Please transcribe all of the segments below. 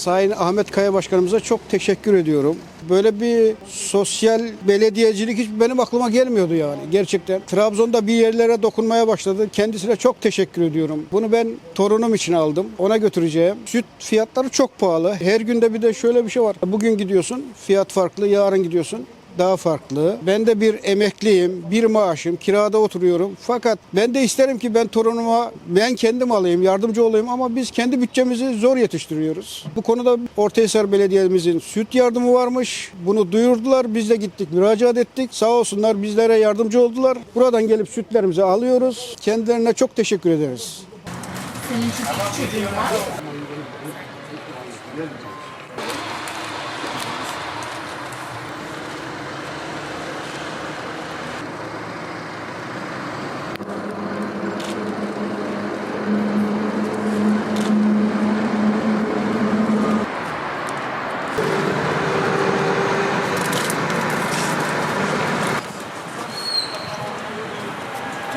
Sayın Ahmet Kaya Başkanımıza çok teşekkür ediyorum. Böyle bir sosyal belediyecilik hiç benim aklıma gelmiyordu yani gerçekten. Trabzon'da bir yerlere dokunmaya başladı. Kendisine çok teşekkür ediyorum. Bunu ben torunum için aldım. Ona götüreceğim. Süt fiyatları çok pahalı. Her günde bir de şöyle bir şey var. Bugün gidiyorsun fiyat farklı, yarın gidiyorsun daha farklı. Ben de bir emekliyim, bir maaşım, kirada oturuyorum. Fakat ben de isterim ki ben torunuma ben kendim alayım, yardımcı olayım ama biz kendi bütçemizi zor yetiştiriyoruz. Bu konuda Ortahisar Belediye'mizin süt yardımı varmış. Bunu duyurdular. Biz de gittik, müracaat ettik. Sağ olsunlar bizlere yardımcı oldular. Buradan gelip sütlerimizi alıyoruz. Kendilerine çok teşekkür ederiz. Senin.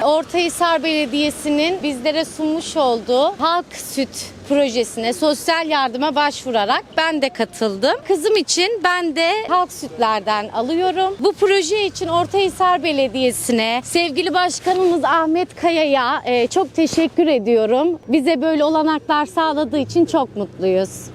Ortahisar Belediyesi'nin bizlere sunmuş olduğu halk süt projesine sosyal yardıma başvurarak ben de katıldım. Kızım için ben de halk sütlerden alıyorum. Bu proje için Ortahisar Belediyesi'ne sevgili başkanımız Ahmet Kaya'ya e, çok teşekkür ediyorum. Bize böyle olanaklar sağladığı için çok mutluyuz.